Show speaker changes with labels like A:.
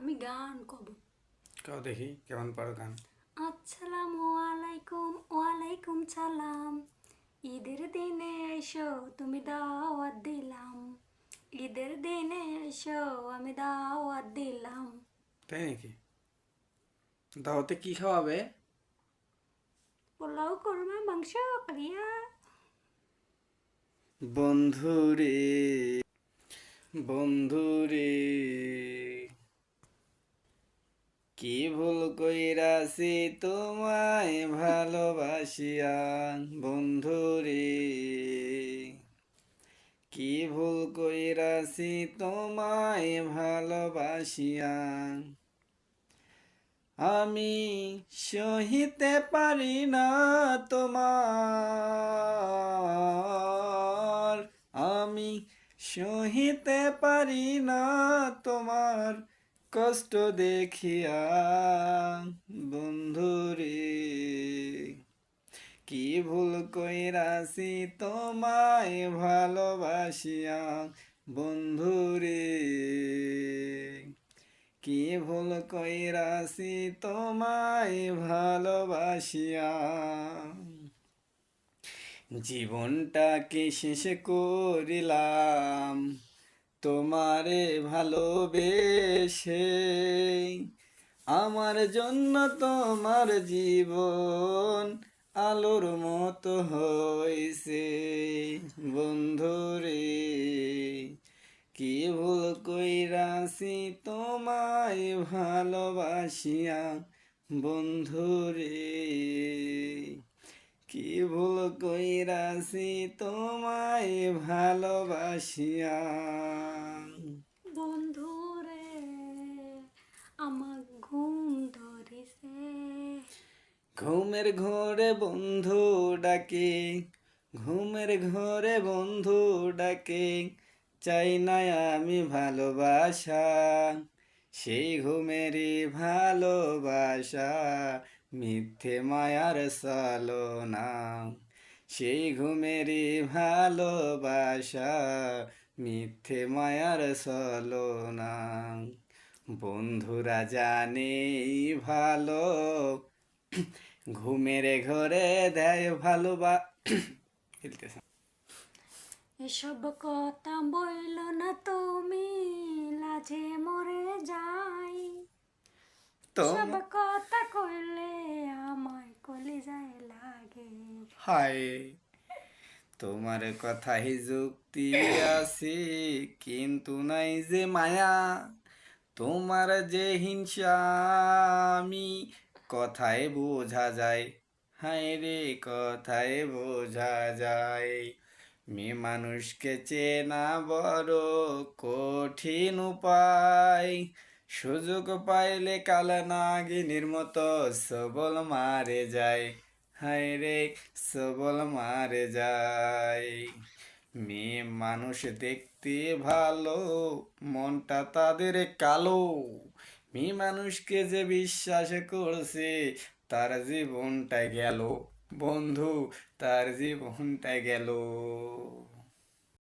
A: আমি গান কব
B: কাও দেখি কেমন পারো গান?
A: আসসালামু আলাইকুম ওয়ালাইকুম সালাম। ঈদের দিনে এসো তুমি দাওয়াত দিলাম। ঈদের দিনে এসো আমি দাওয়াত দিলাম।
B: তাই নাকি? দাওয়াতে কি খাওয়াবে?
A: পোলাও করমা মাংস কালিয়া।
B: বন্ধুরে বন্ধুরে। কি ভুল কইরাছি তোমায় ভালোবাসিয়া, বন্ধুরে? কি ভুল কইরাছি তোমায় ভালোবাসিয়া? আমি সহিতে পারি না তোমার। আমি সহিতে পারি না তোমার কষ্ট দেখিয়া, বন্ধুরে, কি ভুল কইরাছি তোমায় ভালোবাসিয়া, বন্ধুরে? কি ভুল কইরাছি তোমায় ভালোবাসিয়া? জীবনটাকে শেষ করিলাম তোমারে ভালোবেসে আমার জন্য তোমার জীবন আলোর মতো হয়েছে। বন্ধুরে, কি ভুল কইরাছি তোমায় ভালোবাসিয়া? বন্ধুরে, কি ভুল কইরাছি তোমায় ভালোবাসিয়া
A: বন্ধু রে আমার ঘুম ধরিছে
B: ঘুমের ঘরে বন্ধু ডাকে, ঘুমের ঘরে বন্ধু ডাকে, চাই না আমি ভালোবাসা। সেই ঘুমেরই ভালোবাসা, মিথ্যে মায়ার সালনা সেই ঘুমেরই ভালোবাসা, মিথ্যে মায়ার সলনা বন্ধুরা জানে ভালো ঘুমের ঘরে দেয় ভালোবা খেলতেছে
A: এসব কথা বইল না তুমি লাজে মরে যাই।
B: তো?
A: সব কথা কইলে আমায় কলিজায় লাগে।
B: হায় তোমার কথাই যুক্তি আছে কিন্তু নাই যে মায়া তোমার যে হিংসা আমি কথায় বোঝা যায়। হায় রে, কথায় বোঝা যায়। মেয়ে মানুষকে চেনা বড় কঠিন উপায়। সুযোগ পাইলে কালা নাগিনীর মতো সবল মারে যায়। হায় রে, সবল মারে যায়। মেয়ে মানুষ দেখতে ভালো, মনটা তাদের কালো। মেয়ে মানুষকে যে বিশ্বাস করছি তার জীবনটা গেল। বন্ধু তার জীবনটা গেল।